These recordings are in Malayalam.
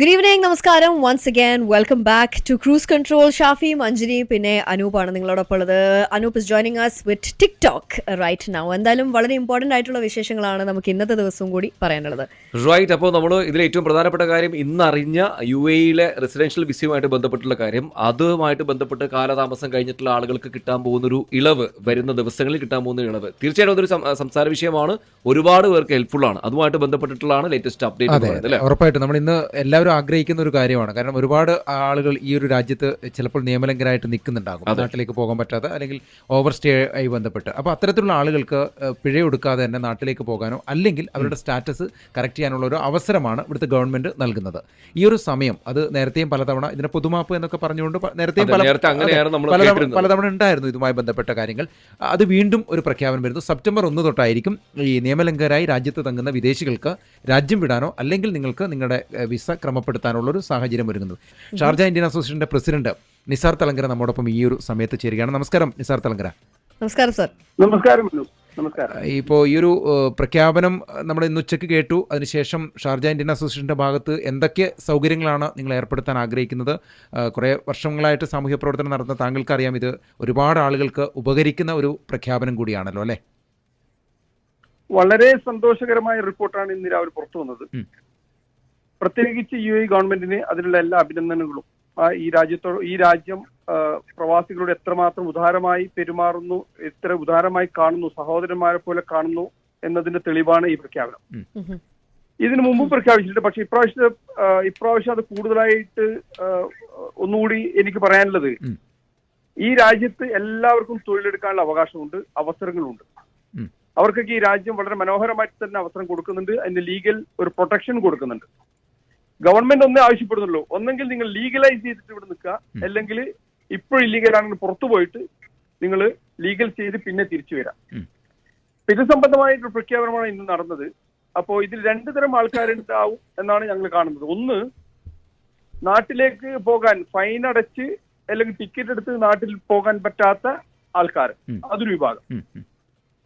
ഗുഡ് ഈവനിങ് നമസ്കാരം. Once again welcome back to cruise control Shafi Manjari പിന്നെ അനൂപാണ് നിങ്ങളോടൊപ്പം ഉള്ളത്. Anoop is joining us with TikTok right now എന്തായാലും വളരെ ഇമ്പോർട്ടന്റ് ആയിട്ടുള്ള വിശേഷങ്ങളാണ് നമുക്ക് ഇന്നത്തെ ദിവസവും കൂടി പറയാനുള്ളത്. റൈറ്റ് അപ്പോൾ നമ്മൾ ഇതിൽ ഏറ്റവും പ്രധാനപ്പെട്ട കാര്യം ഇന്നറിഞ്ഞ യു എയിലെ റെസിഡൻഷ്യൽ വിസയുമായിട്ട് ബന്ധപ്പെട്ടുള്ള കാര്യം. അതുമായിട്ട് ബന്ധപ്പെട്ട് കാലതാമസം കഴിഞ്ഞിട്ടുള്ള ആളുകൾക്ക് കിട്ടാൻ പോകുന്ന ഒരു ഇളവ് വരുന്ന ദിവസങ്ങളിൽ കിട്ടാൻ പോകുന്ന ഇളവ്. തീർച്ചയായും അതൊരു സംസാര വിഷയമാണ്. ഒരുപാട് പേർക്ക് ഹെൽപ്ഫുൾ ആണ്. അതുമായിട്ട് ബന്ധപ്പെട്ടിട്ടുള്ളതാണ് ലേറ്റസ്റ്റ് അപ്ഡേറ്റ് അതെ പറയുന്നത് അല്ലേ? ഉറപ്പായിട്ടും. നമ്മൾ ഇന്ന് എല്ലാവരും ആഗ്രഹിക്കുന്ന ഒരു കാര്യമാണ്. കാരണം ഒരുപാട് ആളുകൾ ഈ ഒരു രാജ്യത്ത് ചിലപ്പോൾ നിയമലംഘനമായിട്ട് നിൽക്കുന്നുണ്ടാകും. നാട്ടിലേക്ക് പോകാൻ പറ്റാതെ അല്ലെങ്കിൽ ഓവർ സ്റ്റേ ആയി ബന്ധപ്പെട്ട്. അപ്പോൾ അത്തരത്തിലുള്ള ആളുകൾക്ക് പിഴയൊടുക്കാതെ പിഴ എടുക്കാതെ തന്നെ നാട്ടിലേക്ക് പോകാനോ അല്ലെങ്കിൽ അവരുടെ സ്റ്റാറ്റസ് കറക്റ്റ് ചെയ്യാനുള്ള ഒരു അവസരമാണ് ഇവിടുത്തെ ഗവൺമെന്റ് നൽകുന്നത്. ഈ ഒരു സമയം അത് നേരത്തെയും പലതവണ ഇതിനെ പുതുമാപ്പ് എന്നൊക്കെ പറഞ്ഞുകൊണ്ട് നേരത്തെയും പല പലതവണ ഉണ്ടായിരുന്നു ഇതുമായി ബന്ധപ്പെട്ട കാര്യങ്ങൾ. അത് വീണ്ടും ഒരു പ്രഖ്യാപനം വരുന്നു. സെപ്റ്റംബർ ഒന്ന് തൊട്ടായിരിക്കും ഈ നിയമലംഘകരായി രാജ്യത്ത് തങ്ങുന്ന വിദേശികൾക്ക് രാജ്യം വിടാനോ അല്ലെങ്കിൽ നിങ്ങൾക്ക് നിങ്ങളുടെ വിസ ക്രമപ്പെടുത്താനുള്ള ഒരു സാഹചര്യം ഒരുങ്ങുന്നത്. ഷാർജ ഇന്ത്യൻ അസോസിയേഷന്റെ പ്രസിഡന്റ് നിസാർ തലങ്കര നമ്മോടൊപ്പം ഈ ഒരു സമയത്ത് ചേരുകയാണ്. നമസ്കാരം നിസാർ തലങ്കര. നമസ്കാരം സർ. നമസ്കാരം ഇപ്പോൾ ഈ ഒരു പ്രഖ്യാപനം നമ്മൾ ഇന്ന് ഉച്ചയ്ക്ക് കേട്ടു. അതിനുശേഷം ഷാർജ ഇന്ത്യൻ അസോസിയേഷന്റെ ഭാഗത്ത് എന്തൊക്കെ സൗകര്യങ്ങളാണ് നിങ്ങൾ ഏർപ്പെടുത്താൻ ആഗ്രഹിക്കുന്നത്? കുറേ വർഷങ്ങളായിട്ട് സാമൂഹ്യ പ്രവർത്തനം നടത്തുന്ന താങ്കൾക്കറിയാം. ഇത് ഒരുപാട് ആളുകൾക്ക് ഉപകരിക്കുന്ന ഒരു പ്രഖ്യാപനം കൂടിയാണല്ലോ അല്ലേ? വളരെ സന്തോഷകരമായ റിപ്പോർട്ടാണ് ഇന്ന് രാവിലെ പുറത്തു വന്നത്. പ്രത്യേകിച്ച് യു എ ഗവൺമെന്റിന് അതിനുള്ള എല്ലാ അഭിനന്ദനങ്ങളും. ആ ഈ രാജ്യത്തോ ഈ രാജ്യം പ്രവാസികളോട് എത്രമാത്രം ഉദാരമായി പെരുമാറുന്നു എത്ര ഉദാരമായി കാണുന്നു സഹോദരന്മാരെ പോലെ കാണുന്നു എന്നതിന്റെ തെളിവാണ് ഈ പ്രഖ്യാപനം. ഇതിനു മുമ്പും പ്രഖ്യാപിച്ചിട്ടുണ്ട്. പക്ഷെ ഇപ്രാവശ്യത്തെ ഇപ്രാവശ്യം അത് കൂടുതലായിട്ട് ഒന്നുകൂടി എനിക്ക് പറയാനുള്ളത്. ഈ രാജ്യത്ത് എല്ലാവർക്കും തൊഴിലെടുക്കാനുള്ള അവകാശമുണ്ട് അവസരങ്ങളുണ്ട്. അവർക്കൊക്കെ ഈ രാജ്യം വളരെ മനോഹരമായിട്ട് തന്നെ അവസരം കൊടുക്കുന്നുണ്ട്. അതിന്റെ ലീഗൽ ഒരു പ്രൊട്ടക്ഷൻ കൊടുക്കുന്നുണ്ട്. ഗവൺമെന്റ് ഒന്നേ ആവശ്യപ്പെടുന്നുള്ളൂ. ഒന്നെങ്കിൽ നിങ്ങൾ ലീഗലൈസ് ചെയ്തിട്ട് ഇവിടെ നിൽക്കുക. അല്ലെങ്കിൽ ഇപ്പോൾ ഇല്ലീഗൽ ആണെങ്കിൽ പുറത്തു പോയിട്ട് നിങ്ങൾ ലീഗൽ ചെയ്ത് പിന്നെ തിരിച്ചു വരാം. ഇത് സംബന്ധമായിട്ടൊരു പ്രഖ്യാപനമാണ് ഇന്ന് നടന്നത്. അപ്പോ ഇതിൽ രണ്ടു തരം ആൾക്കാരുണ്ടാവും എന്നാണ് ഞങ്ങൾ കാണുന്നത്. ഒന്ന് നാട്ടിലേക്ക് പോകാൻ ഫൈൻ അടച്ച് അല്ലെങ്കിൽ ടിക്കറ്റ് എടുത്ത് നാട്ടിൽ പോകാൻ പറ്റാത്ത ആൾക്കാർ. അതൊരു വിഭാഗം.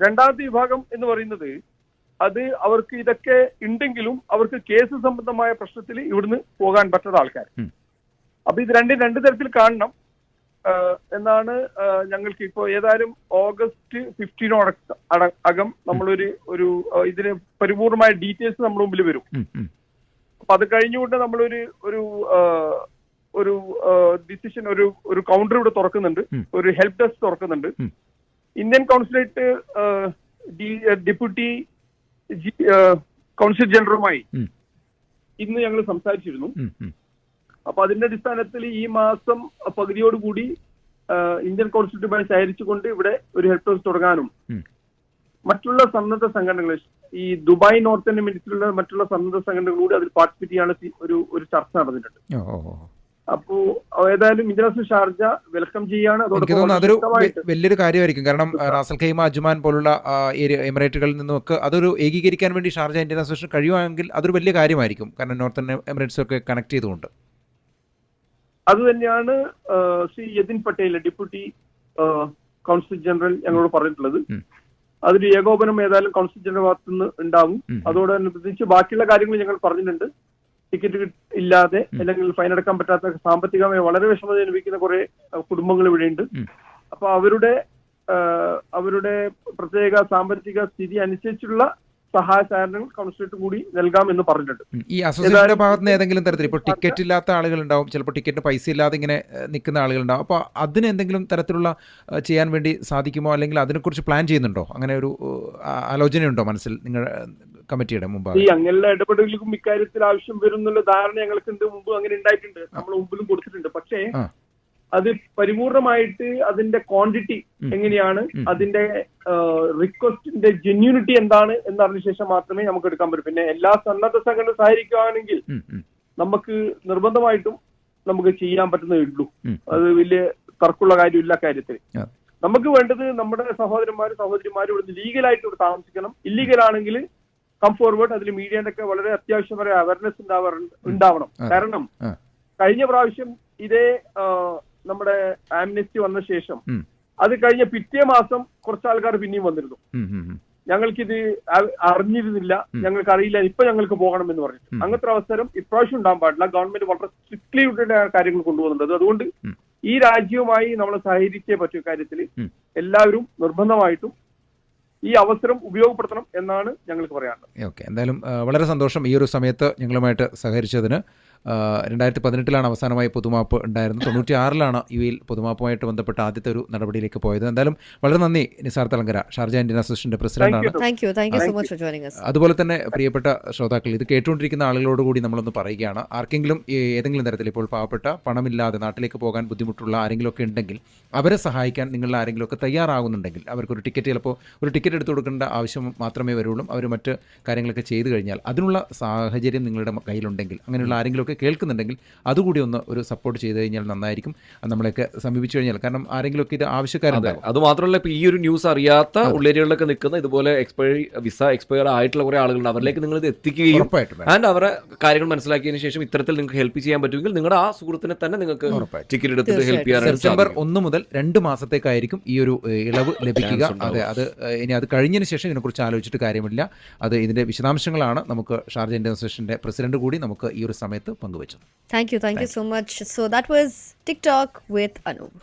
രണ്ടാമത്തെ വിഭാഗം എന്ന് പറയുന്നത് അത് അവർക്ക് ഇതൊക്കെ ഉണ്ടെങ്കിലും അവർക്ക് കേസ് സംബന്ധമായ പ്രശ്നത്തിൽ ഇവിടുന്ന് പോകാൻ പറ്റാത്ത ആൾക്കാർ. അപ്പൊ ഇത് രണ്ടും രണ്ട് തരത്തിൽ കാണണം. എന്നാണ് ഞങ്ങൾക്ക് ഇപ്പോൾ ഏതായാലും ഓഗസ്റ്റ് ഫിഫ്റ്റീനോ അകം നമ്മളൊരു ഒരു ഇതിന് പരിപൂർണമായ ഡീറ്റെയിൽസ് നമ്മുടെ മുമ്പിൽ വരും. അപ്പൊ അത് കഴിഞ്ഞുകൊണ്ട് നമ്മളൊരു ഒരു ഒരു ഡിസിഷൻ ഒരു ഒരു കൗണ്ടർ ഇവിടെ തുറക്കുന്നുണ്ട്. ഒരു ഹെൽപ് ഡെസ്ക് തുറക്കുന്നുണ്ട്. ഇന്ത്യൻ കൗൺസിലേറ്റ് ഡെപ്യൂട്ടി കൗൺസിൽ ജനറലുമായി. ഇന്ന് ഞങ്ങൾ സംസാരിച്ചിരുന്നു. അപ്പൊ അതിന്റെ അടിസ്ഥാനത്തിൽ ഈ മാസം പകുതിയോടുകൂടി ഇന്ത്യൻ കൗൺസിലുമായി സഹകരിച്ചുകൊണ്ട് ഇവിടെ ഒരു ഹെൽപ്പ് ഡെസ്ക് തുടങ്ങാനും മറ്റുള്ള സന്നദ്ധ സംഘടനകൾ ഈ ദുബായ് നോർത്ത് മിനിറ്റിലുള്ള മറ്റുള്ള സന്നദ്ധ സംഘടനകൾ കൂടി അതിൽ പാർട്ടിസിപ്പേറ്റ് ചെയ്യാനുള്ള ഒരു ഒരു ചർച്ച നടന്നിട്ടുണ്ട്. അപ്പോ ഏതായാലും ഇന്റർനാഷണൽ ഷാർജ വെൽക്കം ചെയ്യാണ്. എനിക്ക് തോന്നുന്നു അതൊരു വലിയൊരു കാര്യമായിരിക്കും. കാരണം റാസൽ ഖൈമ അജ്മാൻ പോലുള്ള എമിറേറ്റുകളിൽ നിന്നും എമിറേറ്റുകളിൽ നിന്നുമൊക്കെ അതൊരു ഏകീകരിക്കാൻ വേണ്ടി ഷാർജ ഇന്ത്യൻ അസോസിയേഷൻ കഴിയുമെങ്കിൽ അതൊരു വലിയ കാര്യമായിരിക്കും. കാരണം നോർത്തേൺ എമിറേറ്റ്സ് ഒക്കെ കണക്ട് ചെയ്തുകൊണ്ട്. അത് തന്നെയാണ് Shri Yatin Patel deputy consul general ഞങ്ങളോട് പറഞ്ഞിട്ടുള്ളത്. ഉം. ഏകോപനം ഏതായാലും കൗൺസിൽ ജനറൽ ഭാഗത്തുനിന്ന് ഉണ്ടാവും. അതോടനുബന്ധിച്ച് ബാക്കിയുള്ള കാര്യങ്ങൾ ഞങ്ങൾ പറഞ്ഞിട്ടുണ്ട്. ടിക്കറ്റ് ഇല്ലാതെ അല്ലെങ്കിൽ ഫൈൻ അടക്കാൻ പറ്റാത്ത സാമ്പത്തികമായി വളരെ വിഷമത അനുഭവിക്കുന്ന കുറെ കുടുംബങ്ങൾ ഇവിടെയുണ്ട്. അപ്പൊ അവരുടെ അവരുടെ പ്രത്യേക സാമ്പത്തിക സ്ഥിതി അനുസരിച്ചുള്ള സഹായ സഹകരണങ്ങൾ കൗൺസിലേറ്റ് കൂടി നൽകാം എന്ന് പറഞ്ഞിട്ടുണ്ട്. ഈ അസോസിയേഷന്റെ ഭാഗത്ത് നിന്ന് ഏതെങ്കിലും തരത്തിൽ ഇപ്പോൾ ടിക്കറ്റ് ഇല്ലാത്ത ആളുകൾ ഉണ്ടാവും ചിലപ്പോൾ ടിക്കറ്റിന് പൈസ ഇല്ലാതെ ഇങ്ങനെ നിൽക്കുന്ന ആളുകൾ ഉണ്ടാവും അപ്പോൾ അതിന് എന്തെങ്കിലും തരത്തിലുള്ള ചെയ്യാൻ വേണ്ടി സാധിക്കുമോ? അല്ലെങ്കിൽ അതിനെക്കുറിച്ച് പ്ലാൻ ചെയ്യുന്നുണ്ടോ? അങ്ങനെ ഒരു ആലോചനയുണ്ടോ മനസ്സിൽ? നിങ്ങളുടെ കമ്മിറ്റിയുടെ മുമ്പ് ഈ അങ്ങനെയുള്ള ഇടപെടലുകൾക്കും ഇക്കാര്യത്തിൽ ആവശ്യം വരും എന്നുള്ള ധാരണ ഞങ്ങൾക്കുണ്ട്. മുമ്പ് അങ്ങനെ ഉണ്ടായിട്ടുണ്ട്. നമ്മൾ മുമ്പിലും കൊടുത്തിട്ടുണ്ട്. പക്ഷേ അത് പരിപൂർണമായിട്ട് അതിന്റെ ക്വാണ്ടിറ്റി എങ്ങനെയാണ് അതിന്റെ റിക്വസ്റ്റിന്റെ ജെന്യൂനിറ്റി എന്താണ് എന്നറിഞ്ഞ ശേഷം മാത്രമേ നമുക്ക് എടുക്കാൻ പറ്റൂ. പിന്നെ എല്ലാ സന്നദ്ധ സംഘടന സഹായിക്കുകയാണെങ്കിൽ ഉം, നമുക്ക് നിർബന്ധമായിട്ടും നമുക്ക് ചെയ്യാൻ പറ്റുന്നേ ഉള്ളൂ. അത് വലിയ തർക്കമുള്ള കാര്യമില്ല കാര്യത്തിൽ. നമുക്ക് വേണ്ടത് നമ്മുടെ സഹോദരന്മാരും സഹോദരിമാരും ഇവിടെ ലീഗലായിട്ട് ഇവിടെ താമസിക്കണം. ഇല്ലീഗൽ ആണെങ്കിൽ കം ഫോർവേഡ് അതിൽ മീഡിയന്റെ ഒക്കെ വളരെ അത്യാവശ്യമായ അവയർനെസ് ഉണ്ടാവണം. കാരണം കഴിഞ്ഞ പ്രാവശ്യം ഇതേ നമ്മുടെ ആംനെസ്റ്റി വന്ന ശേഷം. അത് കഴിഞ്ഞ പിറ്റേ മാസം കുറച്ച് ആൾക്കാർ പിന്നെയും വന്നിരുന്നു. ഞങ്ങൾക്കിത് അറിഞ്ഞിരുന്നില്ല. ഞങ്ങൾക്ക് അറിയില്ല ഇപ്പൊ ഞങ്ങൾക്ക് പോകണം എന്ന് പറഞ്ഞു. അങ്ങനത്തെ അവസരം ഇപ്രാവശ്യം ഉണ്ടാകാൻ പാടില്ല. ഗവൺമെന്റ് വളരെ സ്ട്രിക്ട്ലി കാര്യങ്ങൾ കൊണ്ടുപോകുന്നുണ്ട്. അതുകൊണ്ട് ഈ രാജ്യവുമായി നമ്മൾ സഹകരിച്ചേ പറ്റിയ കാര്യത്തിൽ എല്ലാവരും നിർബന്ധമായിട്ടും ഈ അവസരം ഉപയോഗപ്പെടുത്തണം എന്നാണ് ഞങ്ങൾക്ക് പറയാനുള്ളത്. ഓക്കെ എന്തായാലും വളരെ സന്തോഷം ഈ ഒരു സമയത്ത് ഞങ്ങളുമായിട്ട് സഹകരിച്ചതിന്. രണ്ടായിരത്തി പതിനെട്ടിലാണ് അവസാനമായി പൊതുമാപ്പ് ഉണ്ടായിരുന്നത്. തൊണ്ണൂറ്റി ആറിലാണ് യു എയിൽ പൊതുമാപ്പുമായിട്ട് ബന്ധപ്പെട്ട ആദ്യത്തെ ഒരു നടപടിയിലേക്ക് പോയത്. എന്തായാലും വളരെ നന്ദി നിസാർ തലങ്കര. ഷാർജ ഇന്ത്യൻ അസോസിയേഷന്റെ പ്രസിഡന്റാണ്. Thank thank you thank you so much for joining us അതുപോലെ തന്നെ പ്രിയപ്പെട്ട ശ്രോതാക്കൾ ഇത് കേട്ടുകൊണ്ടിരിക്കുന്ന ആളുകളോട് കൂടി നമ്മളൊന്ന് പറയുകയാണ്. ആർക്കെങ്കിലും ഏതെങ്കിലും തരത്തിൽ ഇപ്പോൾ പാവപ്പെട്ട പണമില്ലാതെ നാട്ടിലേക്ക് പോകാൻ ബുദ്ധിമുട്ടുള്ള ആരെങ്കിലുമൊക്കെ ഉണ്ടെങ്കിൽ അവരെ സഹായിക്കാൻ നിങ്ങളിൽ ആരെങ്കിലുമൊക്കെ തയ്യാറാകുന്നുണ്ടെങ്കിൽ അവർക്കൊരു ടിക്കറ്റ് ചിലപ്പോൾ ഒരു ടിക്കറ്റ് എടുത്തു കൊടുക്കേണ്ട ആവശ്യം മാത്രമേ വരുള്ളൂ. അവർ മറ്റ് കാര്യങ്ങളൊക്കെ ചെയ്തു കഴിഞ്ഞാൽ അതിനുള്ള സാഹചര്യം നിങ്ങളുടെ കയ്യിലുണ്ടെങ്കിൽ അങ്ങനെയുള്ള ആരെങ്കിലുമൊക്കെ കേൾക്കുന്നുണ്ടെങ്കിൽ അതുകൂടി ഒന്ന് ഒരു സപ്പോർട്ട് ചെയ്ത് കഴിഞ്ഞാൽ നന്നായിരിക്കും. നമ്മളെയൊക്കെ സമീപിച്ചു കഴിഞ്ഞാൽ. കാരണം ആരെങ്കിലുമൊക്കെ ഇത് ആവശ്യക്കാരുണ്ടാവും. അത് മാത്രമല്ല ഇപ്പോൾ ഈ ഒരു ന്യൂസ് അറിയാത്ത ഉള്ളേരികളിലൊക്കെ നിൽക്കുന്ന ഇതുപോലെ എക്സ്പയറി വിസ എക്സ്പയർ ആയിട്ടുള്ള കുറേ ആളുകളുണ്ട്. അവരിലേക്ക് നിങ്ങൾ ഇത് എത്തിക്കുകയും ഉറപ്പായിട്ടും ആൻഡ് അവരെ കാര്യങ്ങൾ മനസ്സിലാക്കിയതിനു ശേഷം ഇത്തരത്തിൽ നിങ്ങൾക്ക് ഹെൽപ്പ് ചെയ്യാൻ പറ്റുമെങ്കിൽ നിങ്ങളുടെ ആ സുഹൃത്തിനെ തന്നെ നിങ്ങൾക്ക് ടിക്കറ്റ് എടുത്തിട്ട് ഹെൽപ്പ് ചെയ്യാൻ ചെയ്യാനായിട്ട് സെപ്റ്റംബർ. ഒന്ന് മുതൽ രണ്ട് മാസത്തേക്കായിരിക്കും ഈ ഒരു ഇളവ് ലഭിക്കുക. അതെ അത് ഇനി അത് കഴിഞ്ഞതിന് ശേഷം ഇതിനെക്കുറിച്ച് ആലോചിച്ചിട്ട് കാര്യമില്ല. അത് ഇതിന്റെ വിശദാംശങ്ങളാണ്. നമുക്ക് ഷാർജ അസോസിയേഷന്റെ പ്രസിഡന്റ് കൂടി നമുക്ക് ഈ ഒരു സമയത്ത് പങ്കുവച്ചത് Thank you, thank you so much. So that was TikTok with Anup.